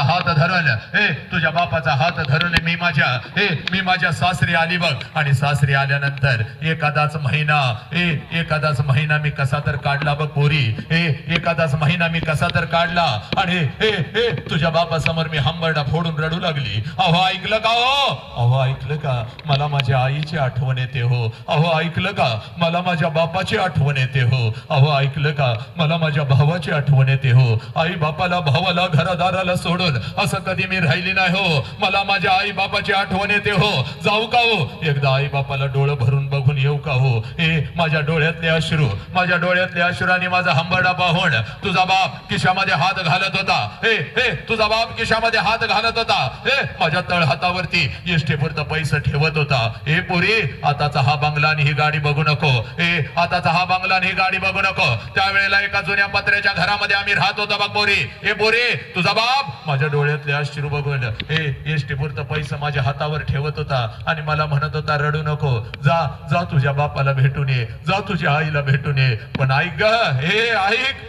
बापाचा हात धरून ए तुझ्या बापाचा हात धरून मी माझ्या. ए मी माझ्या सासरी आली बघ आणि सासरी आल्यानंतर एखादाच महिना ए एखादाच महिना मी कसा तर काढला बघ पोरी. ए एखादाच महिना मी कसा तर काढला. आणि ए ए तुझ्या बापासमोर मी हंबरडा फोडून रडू लागली. अहो ऐकलं का हो? अहो ऐकलं का? मला माझ्या आईची आठवण येते हो. अहो ऐकलं का? मला माझ्या बापाची आठवण येते हो. अहो ऐकलं का? मला माझ्या भावाची आठवण येते हो. आई बापाला भावाला घरादाराला सोडून असं कधी मी राहिली नाही हो. मला माझ्या आई बापाची आठवण येते हो. जाऊ का हो? एकदा आई बापाला डोळं भरून बघून येऊ का हो? ए माझ्या डोळ्यातले अश्रू माझ्या डोळ्यातले अश्रूने माझा हंबरडा पाहून तुझा बाप किशामध्ये हात घालत होता. हे हे तुझा बाप किशामध्ये हात घालत होता. हे माझ्या तळहातावरती हातावरती पुरतं पैसे ठेवत होता. हे पोरी आताचा हा बंगला आणि ही गाडी बघू नको. हे आताचा हा बंगला आणि ही गाडी बघू नको. त्यावेळेला एका जुन्या पत्र्याच्या घरामध्ये आम्ही राहत होतो बघ पोरी. हे पोरी तुझा बाप माझ्या डोळ्यातले अश्रू बघून हे एसटी पुरतं पैसे माझ्या हातावर ठेवत होता आणि मला म्हणत होता रडू नको जा जा तुझ्या बापाला भेटून ये जा तुझ्या आईला भेटून ये. पण ऐक ग हे ऐक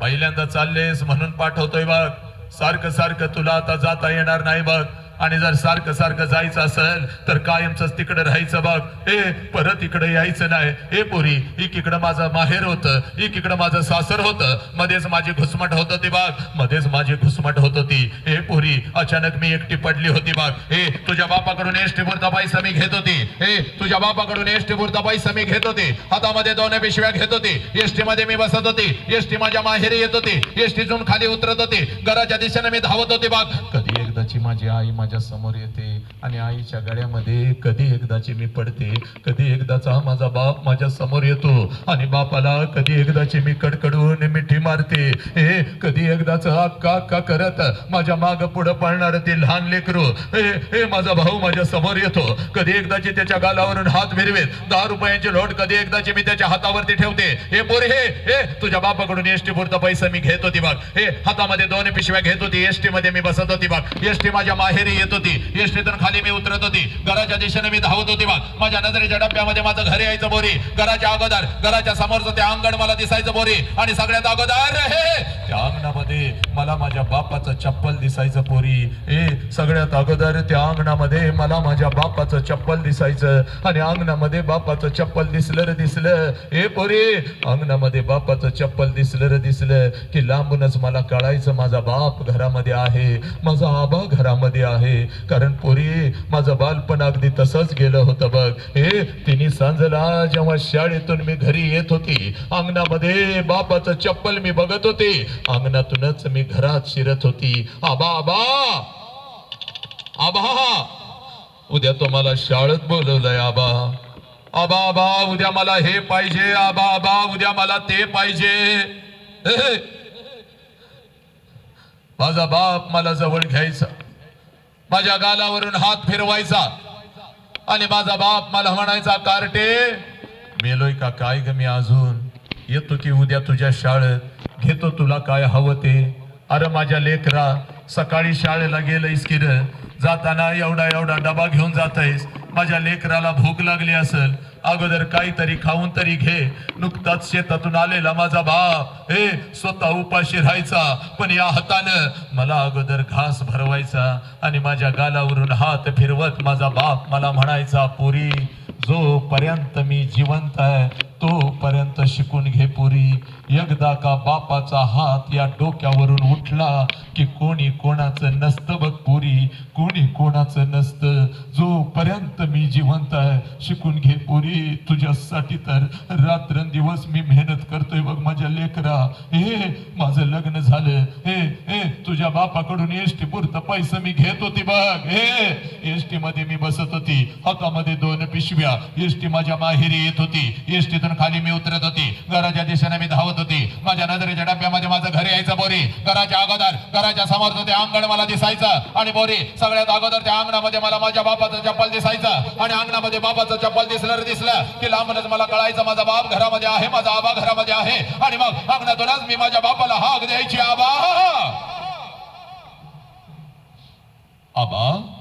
पहिल्यांदा चाललेस म्हणून पाठवतोय बघ. सारखं सारखं तुला आता जाता येणार नाही बघ. आणि जर सारखं सारखं जायचं असेल तर कायमच तिकडे राहायचं बघ. ए परत इकडे यायचं नाही. ए पोरी एक इकडं माझं माहेर होतं एक इकडं माझं सासर होतं. मध्येच माझी घुसमट होत होती बाग मध्येच माझी घुसमट होत होती. ए पोरी अचानक मी एकटी पडली होती बाग ए तुझ्या बापाकडून एसटी पुरता पैसा मी घेत होती. ए तुझ्या बापाकडून एसटी पुरता पैसा मी घेत होते. हातामध्ये दोन पिशव्या घेत होते. एसटी मध्ये मी बसत होते. एसटी माझ्या माहेरी येत होते. एसटीतून खाली उतरत होते. घराच्या दिशेने मी धावत होते बाग कधी माझी आई माझ्यासमोर येते आणि आईच्या गळ्यामध्ये कधी एकदाची मी पडते कधी एकदाचा माझा बाप माझ्यासमोर येतो आणि बापाला कधी एकदाची मी कडकडून मिठी मारते. हे कधी एकदाच अक्का अक्का करत माझ्या माग पुढं पळणार ते लहान लेकरू. हे माझा भाऊ माझ्यासमोर येतो. कधी एकदाची त्याच्या गालावरून हात फिरवेत दहा रुपयांची लोट कधी एकदाची मी त्याच्या हातावरती ठेवते. हे पोरे हे हे तुझ्या बापाकडून एसटी पुरता पैसा मी घेत होती बघ. हे हातामध्ये दोन पिशव्या घेत होती. एसटी मध्ये मी बसत होती बघ. एसटी माझ्या माहेरी येत होती. एसटीतून खाली मी उतरत होती. घराच्या दिशेने मी धावत होती मग माझ्या नजरेच्या डब्यामध्ये माझं घर यायचं बोरी. घराच्या अगोदर घराच्या समोरचं ते अंगण मला दिसायचं बोरी. आणि सगळ्यात अगोदर हे त्या अंगणामध्ये मला माझ्या बापाचं चप्पल दिसायचं पोरी ए सगळ्यात अगोदर त्या अंगणामध्ये मला माझ्या बापाचं चप्पल दिसायचं. आणि अंगणामध्ये बापाचं चप्पल दिसलं रे दिसलं. ए पोरी अंगणामध्ये बापाचं चप्पल दिसलं रे दिसलं. की लांबूनच मला कळायचं माझा बाप घरामध्ये आहे. माझा आबा घरामध्ये आहे. कारण पोरी माझं बालपण अगदी तसंच गेलं होतं बघ. हे तिने सांजला जेव्हा शाळेतून मी घरी येत होती अंगणामध्ये बापाचं चप्पल मी बघत होते. अंगणातूनच मी घरात शिरत होती. आबा आबा! आबा! उद्या तो मला शाळेत बोलवलंय आबा. आबा आबा उद्या मला हे पाहिजे. आबा आबा उद्या मला ते पाहिजे. माझा बाप मला जवळ घ्यायचा. माझ्या गालावरून हात फिरवायचा. आणि माझा बाप मला म्हणायचा कार्टे मेलोय का काय ग मी अजून? येतो की उद्या तुझ्या शाळेत? घेतो तुला काय हवं ते? अरे माझ्या लेकरा सकाळी शाळेला गेलंयस की जाताना एवढा एवढा डबा घेऊन जातायस. माझ्या लेकराला भूक लागली असेल अगोदर काहीतरी खाऊन तरी घे. नुकताच शेतातून आलेला माझा बाप हे स्वतः उपाशी राहायचा. पण या हातानं मला अगोदर घास भरवायचा आणि माझ्या गालावरून हात फिरवत माझा बाप मला म्हणायचा पुरी जोपर्यंत मी जिवंत आहे तोपर्यंत शिकून घे पुरी. एकदा का बापाचा हात या डोक्यावरून उठला की कोणी कोणाचं नसतं बघ पुरी. कोणी कोणाचं नसतं. जोपर्यंत मी जिवंत आहे शिकून घे पुरी. तुझ्यासाठी तर रात्रंदिवस मी मेहनत करतोय बघ माझ्या लेकरा. हे माझं लग्न झालं. हे हे तुझ्या बापाकडून एसटी पुरत पैसे मी घेत होती बघ. हे एसटी मध्ये मी बसत होती. हातामध्ये दोन पिशव्या. एसटी माझ्या माहेरी येत होती. एसटीतून खाली मी उतरत होती. घराच्या दिशेने मी धावत होती. माझ्या नजरेच्या डब्यामध्ये माझं घर यायचं बोरी. घराच्या अगोदर घराच्या समोरचं ते अंगण मला दिसायचं. आणि बोरी सगळ्यात अगोदर त्या अंगणामध्ये मला माझ्या बापाचं चप्पल दिसायचं. आणि अंगणामध्ये बापाचं चप्पल दिसलं दिसलं की लांबूनच मला कळायचं माझा बाप घरामध्ये आहे माझा आबा घरामध्ये आहे. आणि मग अंगणातूनच मी माझ्या बापाला हाक द्यायची आबा! आबा?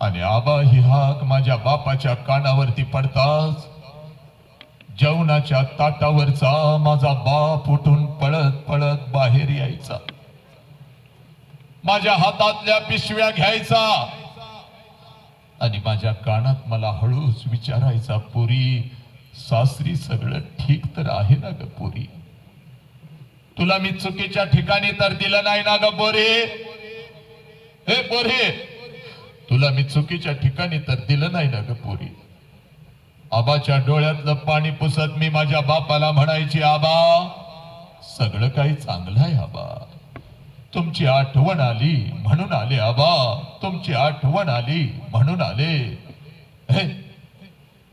आणि आबा ही हाक माझ्या बापाच्या कानावरती पडताच. जेवणाच्या ताटावरचा माझा बाप उठून पळत पळत बाहेर यायचा. माझ्या हातातल्या पिशव्या घ्यायचा. आणि माझ्या कानात मला हळूच विचारायचा पुरी सासरी सगळं ठीक तर आहे ना ग पुरी? तुला मी चुकीच्या ठिकाणी तर दिलं नाही ना ग बोरे? हे बोरे तुला मी चुकीच्या ठिकाणी तर दिलं नाही ना ग पोरी? आबाच्या डोळ्यातलं पाणी पुसत मी माझ्या बापाला म्हणायची आबा सगळं काही चांगलं आहे आबा. तुमची आठवण आली म्हणून आले आबा. तुमची आठवण आली म्हणून आले. हे,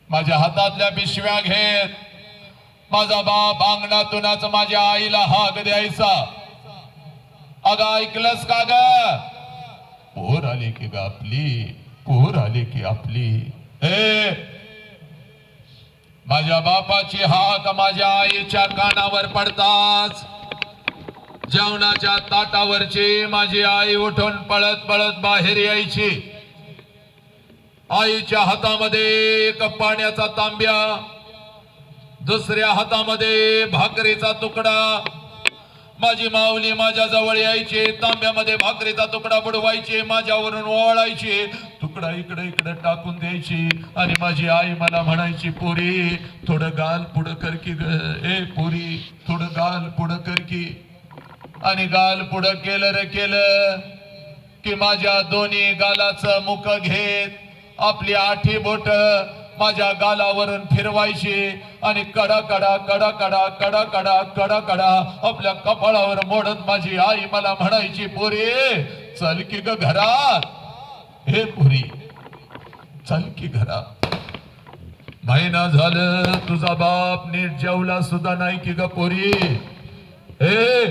माझ्या हातातल्या पिशव्या घेत माझा बाप अंगणातूनच माझ्या आईला हाक द्यायचा. अगं ऐकलंस का ग? पोर आली की ग आपली पोर आली की आपली. ए माझ्या बापाची हाक माझ्या आईच्या कानावर पडताच. जेवणाच्या ताटावरची माझी आई उठून पळत पळत बाहेर यायची. आईच्या हातामध्ये एक पाण्याचा तांब्या दुसऱ्या हातामध्ये भाकरीचा तुकडा. माझी माऊली माझ्या जवळ यायची. तांब्यामध्ये भाकरीचा तुकडा बुडवायचे. माझ्यावरून ओवाळायचे. तुकडा इकडे इकडे टाकून द्यायची. आणि माझी आई मला म्हणायची पुरी थोडं गाल पुढं कर की ग. ए पुरी थोडं गाल पुढं कर की. आणि गाल पुढं केलं रे केलं की माझ्या दोन्ही गालाचं मुख घेत आपली आठी बोट माझ्या गालावरून फिरवायची आणि कडा कडा कडा कडा कडा कडा कडा कडा आपल्या कपाळावर मोडत माझी आई मला म्हणायची पोरी चल की ग घरात. हे पुरी चल की घरात. महिना झालं तुझा बाप नीट जेवला सुद्धा नाही की ग पोरी. हे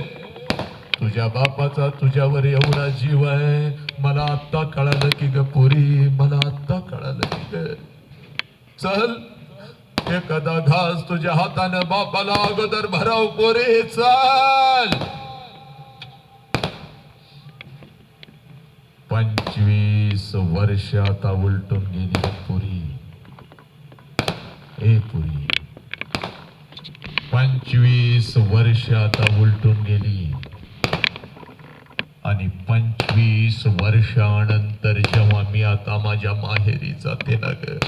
तुझ्या बापाचा तुझ्यावर एवढा जीव आहे मला आत्ता कळालं की ग पोरी मला आत्ता कळालं की ग. चल. एखादा घास तुझ्या हातानं बापाला अगोदर भराव पोरे चाल. पंचवीस वर्ष आता उलटून गेली पुरी. ए पुरी. पंचवीस वर्ष आता उलटून गेली. आणि पंचवीस वर्षानंतर जेव्हा मी आता माझ्या माहेरी जाते ना ग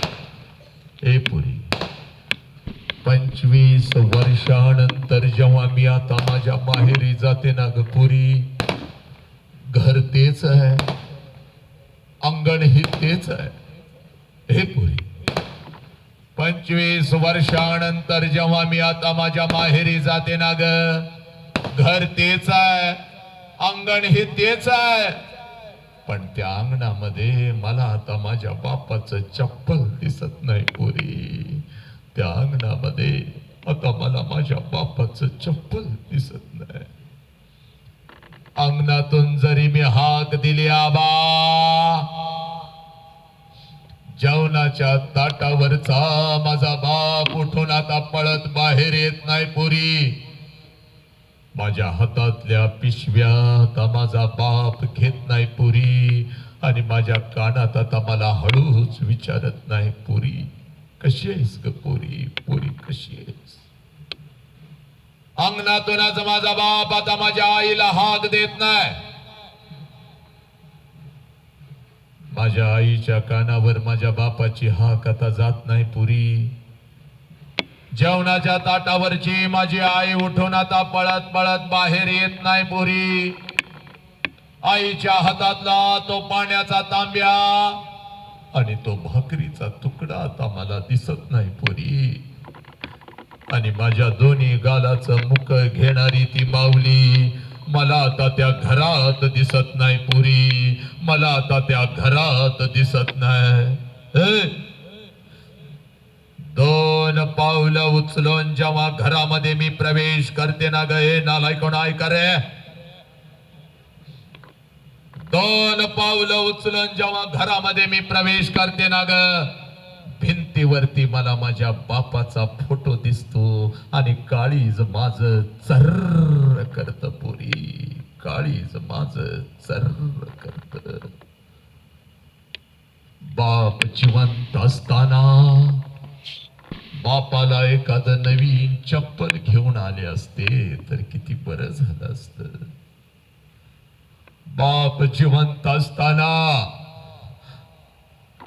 हे पुरी पंचवीस वर्षानंतर जेव्हा मी आता माझ्या माहेरी जाते ना ग पुरी घर तेच आहे अंगण हे तेच आहे. हे पुरी पंचवीस वर्षानंतर जेव्हा मी आता माझ्या माहेरी जाते ना ग घर तेच आहे अंगण हे तेच आहे. पण त्या अंगणामध्ये मला आता माझ्या बापाचं चप्पल दिसत नाही पुरी. त्या अंगणामध्ये आता मला माझ्या बापाचं चप्पल दिसत नाही. अंगणातून जरी मी हाक दिली आबा जेवणाच्या ताटावरचा माझा बाप उठून आता पळत बाहेर येत नाही पुरी. माझ्या हातातल्या पिशव्या आता माझा बाप घेत नाही पुरी. आणि माझ्या कानात आता मला हळूच विचारत नाही पुरी. कशी आहेस ग पुरी? पुरी कशी आहेस? अंगणातूनच माझा बाप आता माझ्या आईला हाक देत नाही. माझ्या आईच्या कानावर माझ्या बापाची हाक आता जात नाही पुरी. जेवणाच्या ताटावरची माझी आई उठून आता पळत पळत बाहेर येत नाही पुरी. आईच्या हातातला तो पाण्याचा तांब्या आणि तो भाकरीचा तुकडा आता मला दिसत नाही पुरी. आणि माझ्या दोन्ही गालाचं मुख घेणारी ती माऊली मला आता त्या घरात दिसत नाही पुरी. मला आता त्या घरात दिसत नाही. दोन पावलं उचलून जेव्हा घरामध्ये मी प्रवेश करते ना ग हे नालाय कोण ऐका दोन पावलं उचलून जेव्हा घरामध्ये मी प्रवेश करते ना ग भिंतीवरती मला माझ्या बापाचा फोटो दिसतो आणि काळीज माझ चर्र करत पुरी. काळीज माझ चर्र करत. बाप जिवंत असताना बापाला एखाद नवीन चप्पल घेऊन आले असते तर किती बरं झालं असत. बाप जिवंत असताना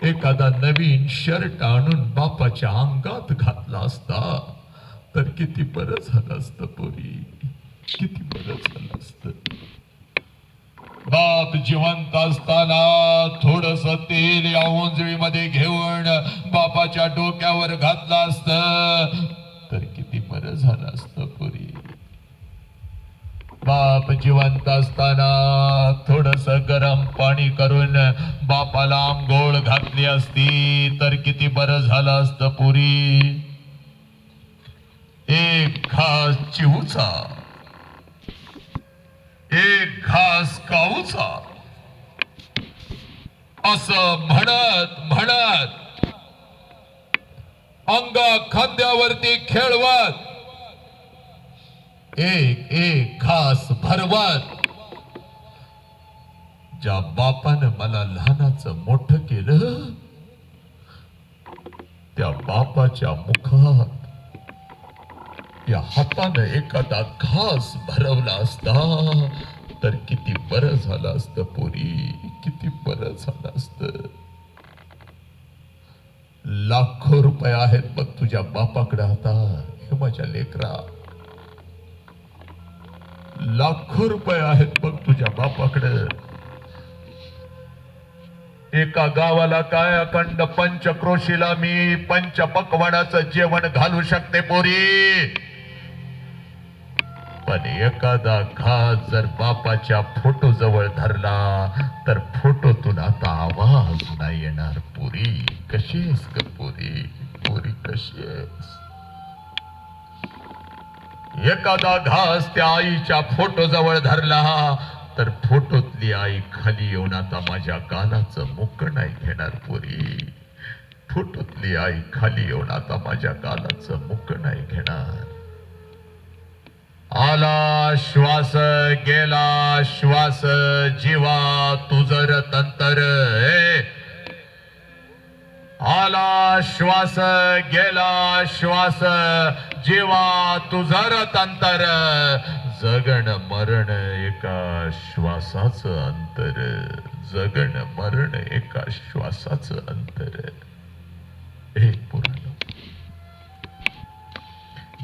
एखादा नवीन शर्ट आणून बापाच्या अंगात घातला असता तर किती बरं झालं असतं पोरी. किती बरं झालं असतं. बाप जिवंत असताना थोडस तेल या ओंजळीमध्ये घेऊन बापाच्या डोक्यावर घातलं असत. तर किती बरं झालं असत पुरी. बाप जिवंत असताना थोडस गरम पाणी करून बापाला आंघोळ घातली असती तर किती बरं झालं असत पुरी. एक खास चिवचा. एक घास काऊचा असं म्हणत म्हणत अंगा खांद्यावरती खेळवत एक एक घास भरवत ज्या बापानं मला लहानाचं मोठं केलं त्या बापाच्या मुखात आपल्या हातानं एखादा घास भरवला असता तर किती बरं झालं असत पोरी किती बरं झालं असतं. लाखो रुपये आहेत बघ तुझ्या बापाकडे आता हे माझ्या लेकरा. लाखो रुपये आहेत बघ तुझ्या बापाकडे. एका गावाला काय अखंड पंचक्रोशीला मी पंच पकवानाचं जेवण घालू शकते पोरी. पण एखादा घास जर बापाच्या फोटो जवळ धरला तर फोटोतून आता आवाज नाही येणार. पुरी कशी आहेस ग पुरी? पुरी कशी आहेस एखादा घास त्या आईच्या फोटो जवळ धरला तर फोटोतली आई खाली येऊन आता माझ्या गालाचं मुक नाही घेणार पुरी. फोटोतली आई खाली येऊन आता माझ्या गालाचं मुक नाही घेणार. आला श्वास गेला श्वास जीवा तुझर तंतर ए. आला श्वास गेला श्वास जीवा तुझर तंतर जगण मरण एका श्वासाचं अंतर. जगण मरण एका श्वासाचं अंतर. एक पुराण.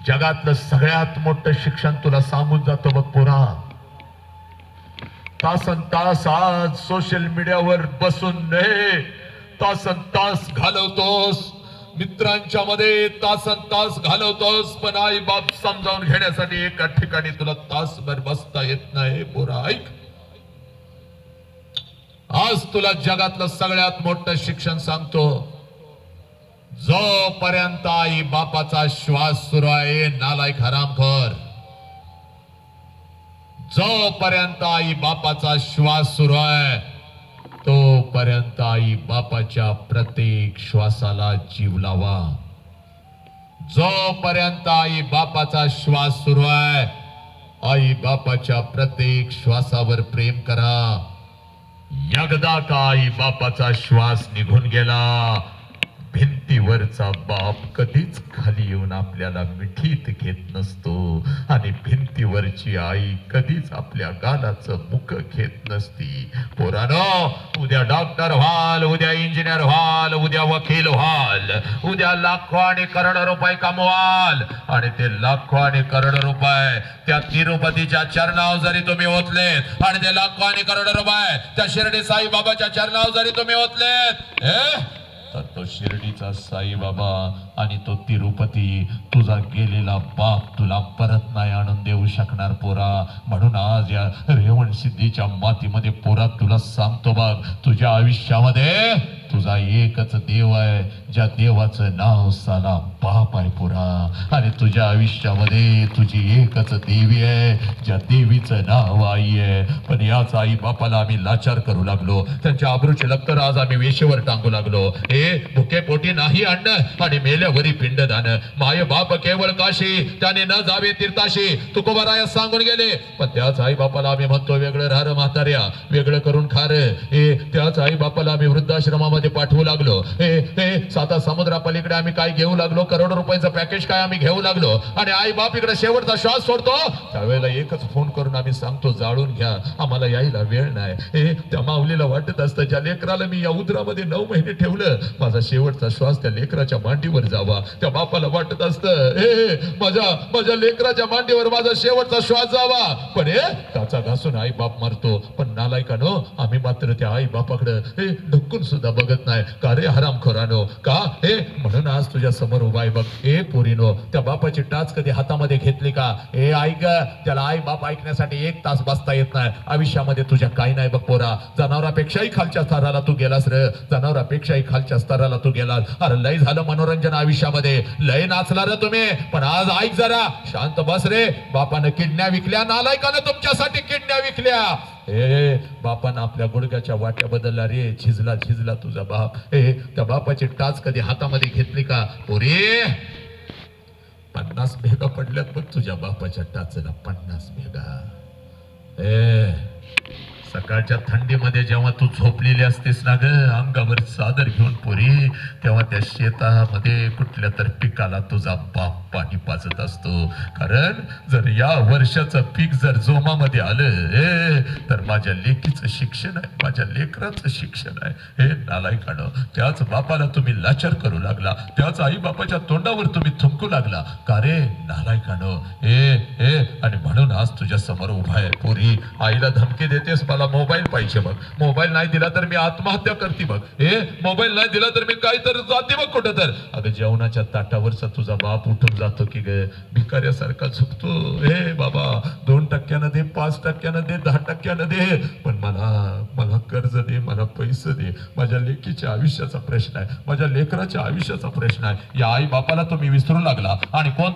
जगातलं सगळ्यात मोठं शिक्षण तुला सांगून जातो बघ पोरा. तासन तास आज सोशल मीडियावर बसून नये तासन तास घालवतोस. मित्रांच्या मध्ये तासन तास घालवतोस पण आई बाप समजावून घेण्यासाठी एका ठिकाणी तुला तासभर बसता येत नाही पोरा. ऐक. आज तुला जगातलं सगळ्यात मोठं शिक्षण सांगतो. जोपर्यंत आई बापाचा श्वास सुरू आहे नालायक हरामखोर जोपर्यंत आई बापाचा श्वास सुरू आहे तोपर्यंत आई बापाच्या प्रत्येक श्वासाला जीव लावा. जोपर्यंत आई बापाचा श्वास सुरू आहे आई बापाच्या प्रत्येक श्वासावर प्रेम करा. एकदा का आई बापाचा श्वास निघून गेला भिंतीवरचा बाप कधीच खाली येऊन आपल्याला मिठीत घेत नसतो. आणि भिंतीवरची आई कधीच आपल्या गालाचं मुख घेत नसती. पोरानो उद्या डॉक्टर व्हाल उद्या इंजिनियर व्हाल उद्या वकील व्हाल उद्या लाखो आणि करोड रुपये कमवाल. आणि ते लाखो आणि करोड रुपये त्या तिरुपतीच्या चरणावर जरी तुम्ही ओतलेत आणि ते लाखो आणि करोड रुपये त्या शिर्डी साईबाबाच्या चरणावर जरी तुम्ही ओतलेत ए तर तो शिर्डीचा साईबाबा आणि तो तिरुपती तुझा गेलेला बाप तुला परत नाही आणून देऊ शकणार पोरा. म्हणून आज या रेवण सिद्धीच्या मातीमध्ये पोरा तुला सांगतो बाग तुझ्या आयुष्यामध्ये तुझा एकच देव आहे ज्या देवाचं नाव साला पाप आहे पुरा. आणि तुझ्या आयुष्यामध्ये तुझी एकच देवी आहे. ज्या देवीचं नाव आई आहे. पण याच आई बापाला आम्ही लाचार करू लागलो. त्यांच्या आबरूचे लक्तर आज आम्ही वेशेवर टांगू लागलो. हे भुके पोटी नाही अन्न आणि मेल्यावरी पिंड पिंडदान. माय बाप केवळ काशी त्याने न जावे तीर्थाशी. तुकोबारायास सांगून गेले. पण त्याच आई बापाला आम्ही म्हणतो वेगळं राहर म्हाताऱ्या वेगळं करून खार हे त्याच आई बापाला आम्ही वृद्धाश्रमामध्ये पाठवू लागलो. हे हे साता समुद्रापलीकडे आम्ही काय घेऊ लागलो? करोड रुपयाचं पॅकेज काय आम्ही घेऊ लागलो? आणि आई बाप इकडे शेवटचा श्वास सोडतो? त्यावेळेला एकच फोन करून आम्ही सांगतो जाळून घ्या. आम्हाला यायला वेळ नाही. हे त्या माऊलीला वाटत असतं ज्या लेकराला मी या उदरामध्ये नऊ महिने ठेवलं माझा शेवटचा श्वास त्या लेकराच्या मांडीवर जावा. त्या बापाला वाटत असतं हे माझ्या माझ्या लेकराच्या मांडीवर माझा शेवटचा श्वास जावा. पण हे त्याचा घासून आई बाप मारतो. पण नालायकानो आम्ही मात्र त्या आई बापाकडे हे ढुकून सुद्धा बघत नाही. का रे हरामखोरानो? का? हे म्हणून आज तुझ्या समोर उभा बाय बघ ए पोरीनो त्या बापाची टाच कधी हातामध्ये घेतली का? ए ऐक त्याला आई बाप ऐकण्यासाठी एक तास बसता येत नाही. आयुष्यामध्ये तुझ्या काही नाही बघ पोरा. जनावरापेक्षाही खालच्या स्तराला तू गेलास रे. जनावरापेक्षाही खालच्या स्तराला तू गेलास. अरे लय झालं मनोरंजन आयुष्यामध्ये. लय नाचला रे तुम्ही. पण आज ऐक जरा. शांत बस रे. बापानं किडण्या विकल्या नालायकानं तुमच्यासाठी किडण्या विकल्या. ए बापानं आपल्या गुडघ्याच्या वाट्या बदलला रे झिजला झिजला तुझा बाप. हे त्या बापाची टाच कधी हातामध्ये घेतली का? पोरे! पन्नास भेगा पडल्यात पण तुझ्या बापाच्या टाचला पन्नास भेगा ए सकाळच्या थंडीमध्ये जेव्हा तू झोपलेली असतेस ना ग अंगावर चादर घेऊन पोरी तेव्हा त्या शेतामध्ये कुठल्या तर पिकाला तुझा बाप पाणी पाजत असतो. कारण जर या वर्षाचं पीक जर जोमामध्ये आलं तर माझ्या लेकीचं शिक्षण आहे माझ्या लेकराचं शिक्षण आहे. हे नालायकानं त्याच बापाला तुम्ही लाचार करू लागला. त्याच आई बापाच्या तोंडावर तुम्ही थुंकू लागला. का रे नालायकानं? ए ए आणि म्हणून आज तुझ्या समोर उभा आहे पोरी. आईला धमकी देतेस मला मोबाईल पाहिजे बघ. मोबाईल नाही दिला तर मी आत्महत्या करते बघ. ए मोबाईल नाही दिला तर मी काय तर जाते बघ कुठं तर अगं जेवणाच्या ताटावरचा तुझा बाप उठून जातो की ग? भिकाऱ्यासारखा झुकतो. हे बाबा दोन टक्क्यानं दे पाच टक्क्यानं दे दहा टक्क्यानं दे. पण मला मला कर्ज दे मला पैसे दे. माझ्या लेकीच्या आयुष्याचा प्रश्न आहे. माझ्या लेकराच्या आयुष्याचा प्रश्न आहे. या आई बापाला तुम्ही विसरू लागला. आणि कोण